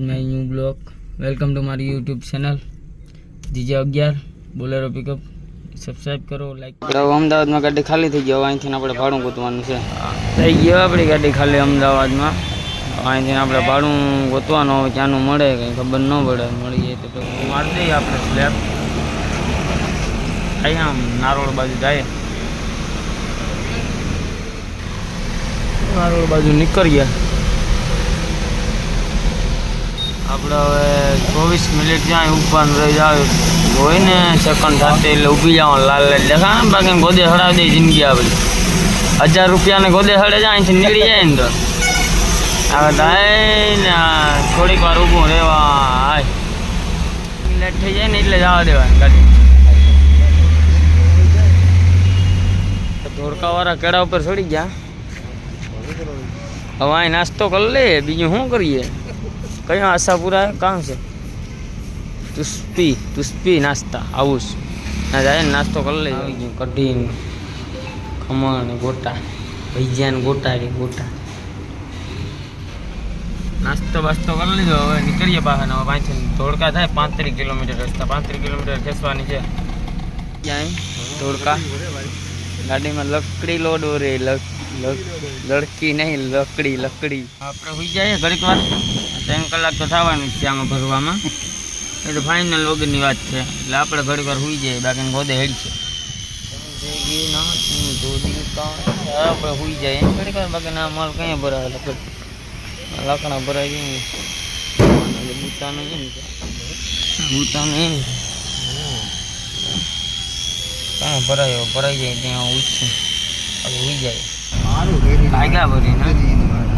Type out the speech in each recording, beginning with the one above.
My new blog welcome to મારી YouTube channel GJ અગિયાર Bolero pickup subscribe કરો like કરો. અમદાવાદમાં ગાડી ખાલી થઈ ગયો અહીંથી આપણે ભાડું ગોતવાનું છે. થઈ ગયો આપણી ગાડી ખાલી અમદાવાદમાં. અહીંથી આપણે ભાડું ગોતવાનું હવે ક્યાંનું મળે કંઈ ખબર ન પડે. મળી જાય તો તો મારી દઈએ આપણે સ્લેબ અહીંયા આમ નારોળ બાજુ જાય. નારોળ બાજુ નીકળીએ. આપણે હવે ચોવીસ મિનિટ જ્યાં ઊભા રહી જાવ. હોય ને સેકન્ડ થશે એટલે ઊભી જવાનું, લાલ લાલ દેખા ને બાકી ગોદે હડાવી દે, જિંદગી આપણી હજાર રૂપિયાને ગોદે હડે જાય, અહીંથી નીકળી જાય ને તો હવે થાય થોડીક વાર ઊભું રહેવા, હાય. લેટ થઈ જાય ને એટલે જવા દેવાની ગાડી. ધોળકાવાળા કેળા ઉપર છોડી ગયા. હવે નાસ્તો કરી લે બીજું શું કરીએ? કયો આશાપુરા કામ છે તુસ્પી તુસ્પી નાસ્તા આવું ના જાય નાસ્તો કરી લે કઢી ખમણ ગોટા ભજીયા ને ગોટા કે ગોટા નાસ્તો બાસ્તો કરી લીધો હવે નીકળીએ બહાર હવે પાંચ ધોળકા થાય પાંત્રીસ કિલોમીટર રસ્તા પાંત્રીસ કિલોમીટર ખેંચવાની છે ક્યાંય ધોળકા ગાડીમાં લકડી લોડો રે લક લક- લડકી નહીં લકડી લકડી આપણે હોઈ જાય ઘડીક વાર ત્રણ કલાક તો થવાનું જ છે આમાં ભરવામાં. એ તો ફાઇનલ વગરની વાત છે. એટલે આપણે ઘડી વાર હોઈ જઈએ, બાકી ગોદે હેડ છે આપણે હોઈ જાય ઘડી વાર, બાકી ના, માલ કંઈ ભરાય? લકડ લાકડા છે એટલે બુતાનું છે ને બુતાનું એમ. કાં ભરાયો? ભરાઈ જાય ત્યાં ઉઠશું. હવે સુઈ જાય. ભાગ્યા ભરી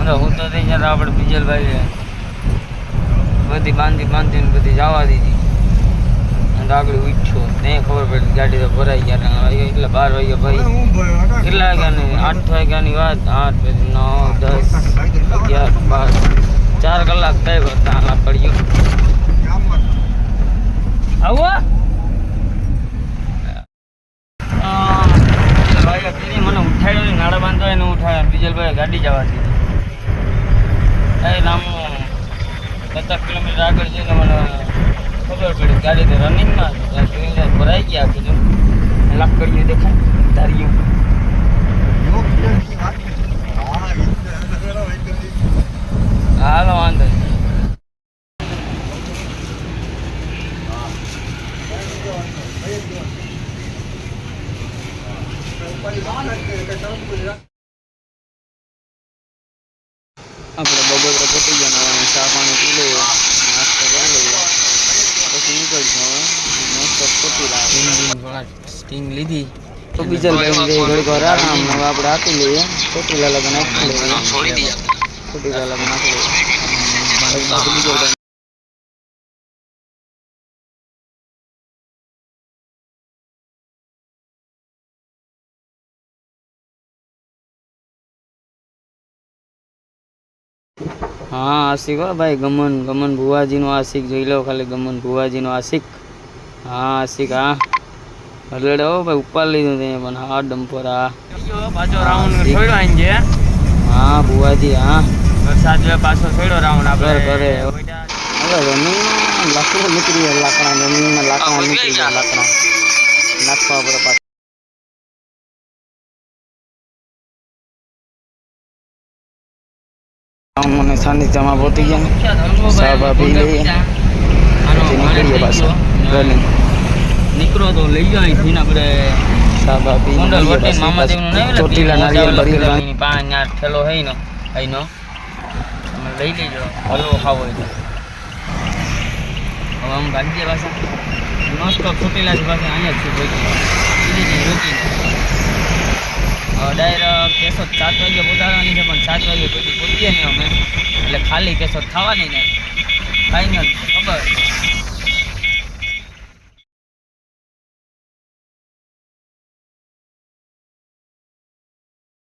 ને હું તો જતા આપણે બીજલભાઈ બધી બાંધી બાંધીને બધી જવા દીધી અને આગળ ઉઠ્યો ત્યાં ખબર પડી ગાડી તો ભરાઈ ગયા એટલે બાર વાગ્યા ભાઈ કેટલા વાગ્યાની આઠ વાગ્યાની વાત આઠ પછી નવ દસ અગિયાર બાર ચાર કલાક થઈ ગયો ત્યાં લાકડીઓ આવો મને ઉઠાડ્યો ને નાડા બાંધવા એને ઉઠાડ્યો બીજલભાઈ ગાડી જવા દીધી એ નામ પચાસ કિલોમીટર આગળ જઈને મને ખબર પડી ગાડી તો રનિંગમાં ભરાઈ ગયા કીધું લાકડીઓ દેખાય. ધારીઓ હાલો, વાંધો આપણે બપોરે પતી ગયા ચા પાણી પી લઈએ નાસ્તો કરી લઈએ પછી નીકળશું હવે ખોટી સ્ટિંગ લીધી. તો બીજા ઘડીક વાર આરામ હવે આપણે આપી લઈએ. ચોટીલા લગન આપી લઈએ. ચોટીલા લગન આપી લઈએ. હા આશિક હો ભાઈ ગમન ગમન ભુવાજીનો આશિક જોઈ લો ખાલી ગમન ભુવાજીનો આશિક. હા આશિક હા. હલડે હો ભાઈ ઉપર લીધું તે પણ હા ડમ્પર હા પાછો રાઉન્ડ છોડ્યો આઈ છે હા ભુવાજી હા. વરસાદ પાછો છોડ્યો રાઉન્ડ આપણે. ઘરે હવે રનિંગમાં લાકડું નીકળી લાકડા રનિંગમાં લાકડા નીકળી લાકડા. નાખવા પડે મને સાનિધ્યમાં પહોંચી ગયા ને. સાહેબ પી લઈએ પછી નીકળીએ પાછા. રનિંગ નીકળો તો લઈ જાઓ અહીંથી આપણે સાહેબ પી ગોંડલ વટી મામાદેવનું નહીં ચોટીલા નારિયેલ ભરી પાંચ આઠ ઠેલો હઈ નો અહીંનો. તમે લઈ લેજો. હલવો ખાવો હોય તો. હવે આમ ભાગ્ય પાછા. નોસ્ટોપ ચોટીલાથી પાછા અહીંયા જ છું રોકી રોકી ડાયરેક્ટ કેશોદ સાત વાગે પહોંચાડવાની છે, પણ સાત વાગે પછી પહોંચીએ નહીં અમે. એટલે ખાલી કેશોદ થવાની નહીં. ફાઇનલ ખબર.